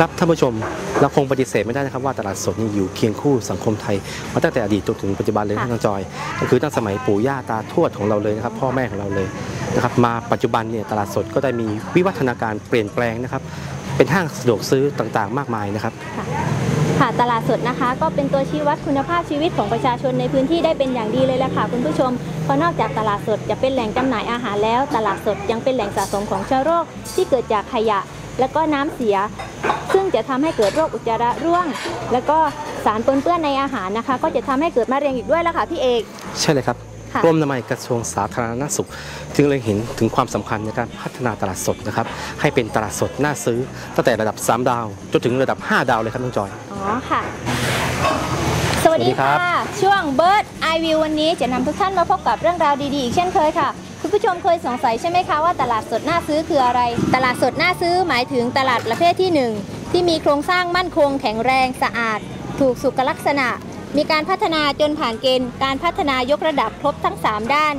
ครับท่านผู้ชมเราคงปฏิเสธไม่ได้นะครับว่าตลาดสดนี่อยู่เคียงคู่สังคมไทยมาตั้งแต่อดีตจนถึงปัจจุบันเลยนะค่ะน้องจอย ก็คือตั้งสมัยปู่ย่าตาทวดของเราเลยนะครับ พ่อแม่ของเราเลยนะครับมาปัจจุบันเนี่ยตลาดสดก็ได้มีวิวัฒนาการเปลี่ยนแปลงนะครับ เป็นห้างสะดวกซื้อต่างๆ มากมายนะครับ ค่ะตลาดสดนะคะ ก็เป็นตัวชี้วัดคุณภาพชีวิตของประชาชนในพื้นที่ได้เป็นอย่างดีเลยแหละค่ะคุณผู้ชมเพราะนอกจากตลาดสดจะเป็นแหล่งจำหน่ายอาหารแล้ว ตลาดสดยังเป็นแหล่งสะสมของเชื้อโรคที่เกิดจากขยะ และก็น้ำเสีย ซึ่งจะทำให้เกิดโรคอุจจาระร่วง แล้วก็สารปนเปื้อนในอาหารนะคะ ก็จะทำให้เกิดมะเร็งอีกด้วยละค่ะพี่เอกใช่เลยครับค่ะกรมอนามัยกระทรวงสาธารณสุข จึงเล็งเห็นถึงความสำคัญในการพัฒนาตลาดสดนะครับให้เป็นตลาดสดน่าซื้อตั้งแต่ระดับ 3 ดาวจนถึงระดับ 5 ดาวเลยครับน้องจอยอ๋อค่ะ สวัสดีสวัสดีครัค่ะบช่วง Bird Eye View วันนี้จะนำทุกท่านมาพบกับเรื่องราวดีๆ อีกเช่นเคยค่ะ คุณผู้ชมเคยสงสัยใช่ไหมคะว่าตลาดสดน่าซื้อคืออะไร ตลาดสดน่าซื้อหมายถึงตลาดประเภทที่หนึ่งที่มีโครงสร้างมั่นคง แข็งแรง สะอาด ถูกสุขลักษณะ มีการพัฒนาจนผ่านเกณฑ์ การพัฒนายกระดับครบทั้ง 3 ด้าน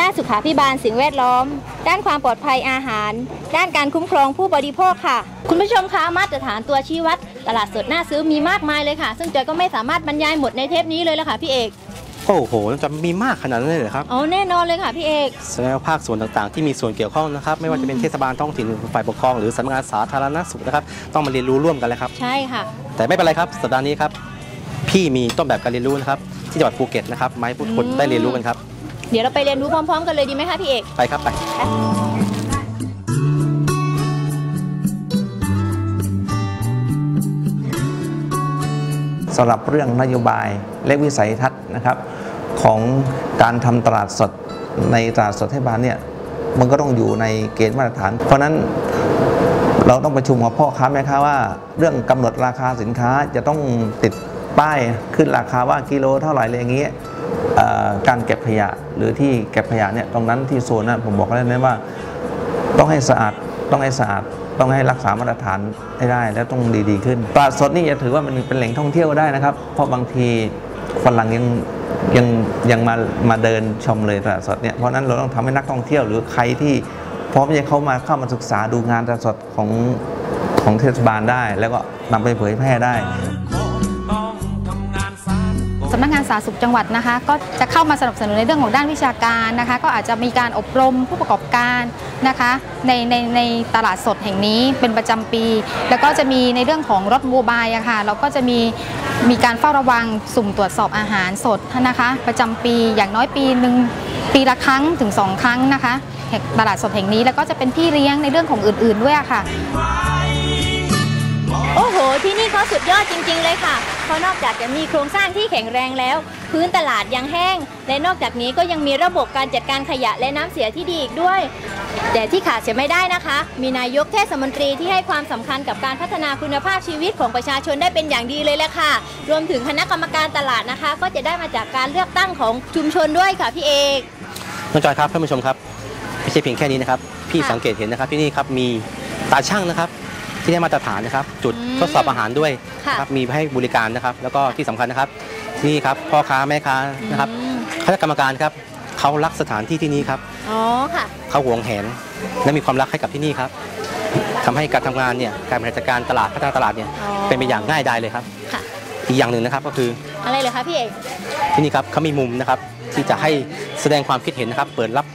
ด้านสุขาพิบาลสิ่งแวดล้อม ด้านความปลอดภัยอาหาร ด้านการคุ้มครองผู้บริโภคค่ะ คุณผู้ชมคะมาตรฐานตัวชี้วัด ตลาดสดน่าซื้อมีมากมายเลยค่ะ ซึ่งจอยก็ไม่สามารถบรรยายหมดในเทปนี้เลยละค่ะพี่เอกโอ้โหน้องจอยมีมากขนาดนั้นเลยเหรอครับเอาแน่นอนเลยค่ะพี่เอกแสดงว่าภาคส่วนต่างๆ ที่มีส่วนเกี่ยวข้องนะครับ ไม่ว่าจะเป็นเทศบาลท้องถิ่นฝ่ายปกครองหรือสำนักงานสาธารณสุขนะครับ ต้องมาเรียนรู้ร่วมกันเลยครับ ใช่ค่ะ แต่ไม่เป็นไรครับ สัปดาห์นี้ครับ พี่มีต้นแบบการเรียนรู้นะครับ ที่จังหวัดภูเก็ตนะครับมาให้ผู้คนอืมได้เรียนรู้กันครับ เดี๋ยวเราไปเรียนรู้พร้อม ๆ กันเลยดีไหมคะพี่เอกไปครับไป สำหรับเรื่องนโยบายและวิสัยทัศน์นะครับ ของการทำตลาดสดในตลาดสดเทศบาลเนี่ยมันก็ต้องอยู่ในเกณฑ์มาตรฐาน เพราะฉะนั้นเราต้องประชุมกับพ่อค้าแม่ค้าว่า เรื่องกำหนดราคาสินค้าจะต้องติดป้ายขึ้นราคาว่ากิโลเท่าไหร่อะไรอย่างเงี้ยเอ่อ การเก็บขยะหรือที่เก็บขยะเนี่ยตรงนั้นที่โซนนั้นผมบอกแล้วนะว่า ต้องให้สะอาดต้องให้สะอาดต้องให้รักษามาตรฐานให้ได้และต้องดีๆขึ้นตลาดสดนี่จะถือว่ามันเป็นแหล่งท่องเที่ยวได้นะครับ เพราะบางทีฝรั่งยังยังยังมามาเดินชมเลยตลาดสดเนี่ยเพราะนั้นเราต้องทำให้นักท่องเที่ยวหรือใครที่พร้อมจะเข้ามาเข้ามาศึกษาดูงานตลาดสดของของเทศบาลได้ แล้วก็นำไปเผยแพร่ได้ สำนักงานสาธารณสุขจังหวัดนะคะ ก็จะเข้ามาสนับสนุนในเรื่องของด้านวิชาการนะคะ ก็อาจจะมีการอบรมผู้ประกอบการนะคะ ในในในตลาดสดแห่งนี้เป็นประจำปี แล้วก็จะมีในเรื่องของรถโมบายอะค่ะเราก็จะมีมีการเฝ้าระวังสุ่มตรวจสอบอาหารสดนะคะ ประจำปีอย่างน้อยปีหนึ่งปีละครั้งถึงสองครั้งนะคะตลาดสดแห่งนี้แล้วก็จะเป็นพี่เลี้ยงในเรื่องของอื่น ๆด้วยะค่ะ ที่นี่เขาสุดยอดจริง ๆ เลยค่ะ เพราะนอกจากจะมีโครงสร้างที่แข็งแรงแล้ว พื้นตลาดยังแห้ง และนอกจากนี้ก็ยังมีระบบการจัดการขยะและน้ำเสียที่ดีอีกด้วย แต่ที่ขาดเสียไม่ได้นะคะ มีนายกเทศมนตรีที่ให้ความสำคัญกับการพัฒนาคุณภาพชีวิตของประชาชนได้เป็นอย่างดีเลยแหละค่ะ รวมถึงคณะกรรมการตลาดนะคะ ก็จะได้มาจากการเลือกตั้งของชุมชนด้วยค่ะพี่เอกน้องจอยครับท่านผู้ชมครับไม่ใช่เพียงแค่นี้นะครับ พี่ค่ะสังเกตเห็นนะครับที่นี่ครับมีตาช่างนะครับ ที่ได้มาตรฐานนะครับ จุดอืมทดสอบอาหารด้วยค่ะครับมีให้บริการนะครับ แล้วก็ที่สำคัญนะครับที่นี่ครับพ่อค้าแม่ค้านะครับอืม คณะกรรมการครับเขารักสถานที่ที่นี่ครับอ๋อค่ะ เขาหวงแหนและมีความรักให้กับที่นี่ครับทำให้การทำงานเนี่ยการบริหารจัดการตลาดพัฒนาตลาดเนี่ยอ๋อ เป็นไปอย่างง่ายดายเลยครับ ค่ะ อีกอย่างหนึ่งนะครับก็คืออะไรเลยคะพี่เอกที่นี่ครับเขามีมุมนะครับที่จะให้แสดงความคิดเห็นนะครับ เปิดรับ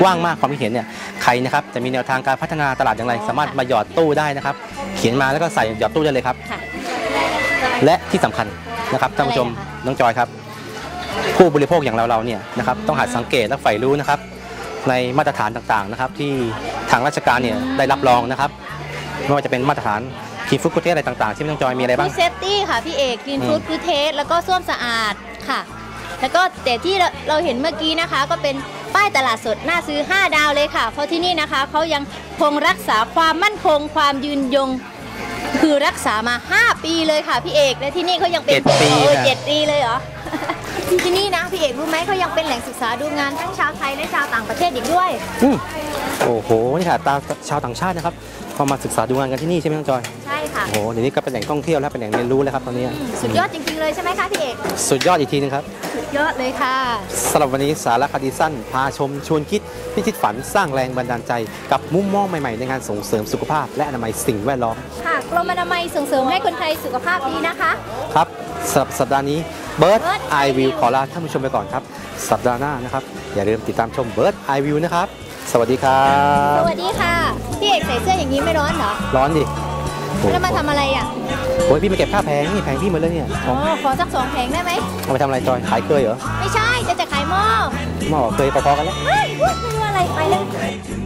กว้างมากความคิดเห็นเนี่ย ใครนะครับจะมีแนวทางการพัฒนาตลาดอย่างไรอ๋อสามารถมาหยอดตู้ได้นะครับ เขียนมาแล้วก็ใส่หยอดตู้ได้เลยครับ ค่ะ และที่สำคัญนะครับท่านผู้ชมอะไรอะคะน้องจอยครับ ผู้บริโภคอย่างเราเราๆเนี่ยนะครับต้องหัดสังเกตและใฝ่รู้นะครับ ในมาตรฐานต่างๆนะครับ ที่ทางราชการเนี่ยได้รับรองนะครับไม่ว่าจะเป็นมาตรฐานคีฟุตกุเทสอะไรต่างๆที่น้องจอยมีอะไรบ้างฟู้ดเซฟตี้ค่ะพี่เอกกรีนอืม ฟู้ดคือเทสแล้วก็ส้วมสะอาดค่ะ แล้วก็แต่ที่เราเราเห็นเมื่อกี้นะคะก็เป็น ป้ายตลาดสดน่าซื้อ 5 ดาวเลยค่ะ เพราะที่นี่นะคะเขายังคงรักษาความมั่นคงความยืนยง คือรักษามา 5 ปีเลยค่ะพี่เอกและที่นี่เขายังเป็นเจ็ดปีโอ้ยค่ะ เจ็ดปีเลยเหรอ ที่นี่นะพี่เอกรู้ไหมเขายังเป็นแหล่งศึกษาดูงานทั้งชาวไทยและชาวต่างประเทศอีกด้วย อืมโอ้โห นี่ค่ะตาชาวต่างชาตินะครับเขามาศึกษาดูงานกันที่นี่ใช่ไหมน้องจอย ใช่ค่ะ โอ้โหเดี๋ยวนี้ก็เป็นแหล่งท่องเที่ยวแล้วเป็นแหล่งเรียนรู้แล้วครับตอนนี้อืมสุดยอดจริงๆเลยใช่ไหมคะพี่เอก สุดยอดอีกทีนึงครับสุด ยอดเลยค่ะสำหรับวันนี้สารคดีสั้น พาชมชวนคิด พิชิตฝันสร้างแรงบันดาลใจ กับมุมมองใหม่ ๆ ในงานส่งเสริมสุขภาพ และอนามัยสิ่งแวดล้อมค่ะกรมอนามัยส่งเสริมให้คนไทยสุขภาพดีนะคะ ครับสำหรับสัปดาห์นี้ Bird Bird Eye Eye View View ขอลาท่านผู้ชมไปก่อนครับ สัปดาห์หน้านะครับ อย่าลืมติดตามชม Bird Eye View นะครับ สวัสดีครับ สวัสดีค่ะ พี่เอกใส่เสื้ออย่างนี้ไม่ร้อนเหรอ ร้อนดิโอ้ แล้วมาทำอะไรอะโอ้ยพี่มาเก็บผ้าแพงนี่แพงพี่หมาเลยเนี่ยอ๋อขอสักสองแผงได้ไหม เอาไปทำอะไรจอยขายเคยเหรอไม่ใช่จะจะขายหม้อหม้อเคยพอๆกันแล้ว เฮ้ยพูดไม่รู้อะไรไปเลยถึง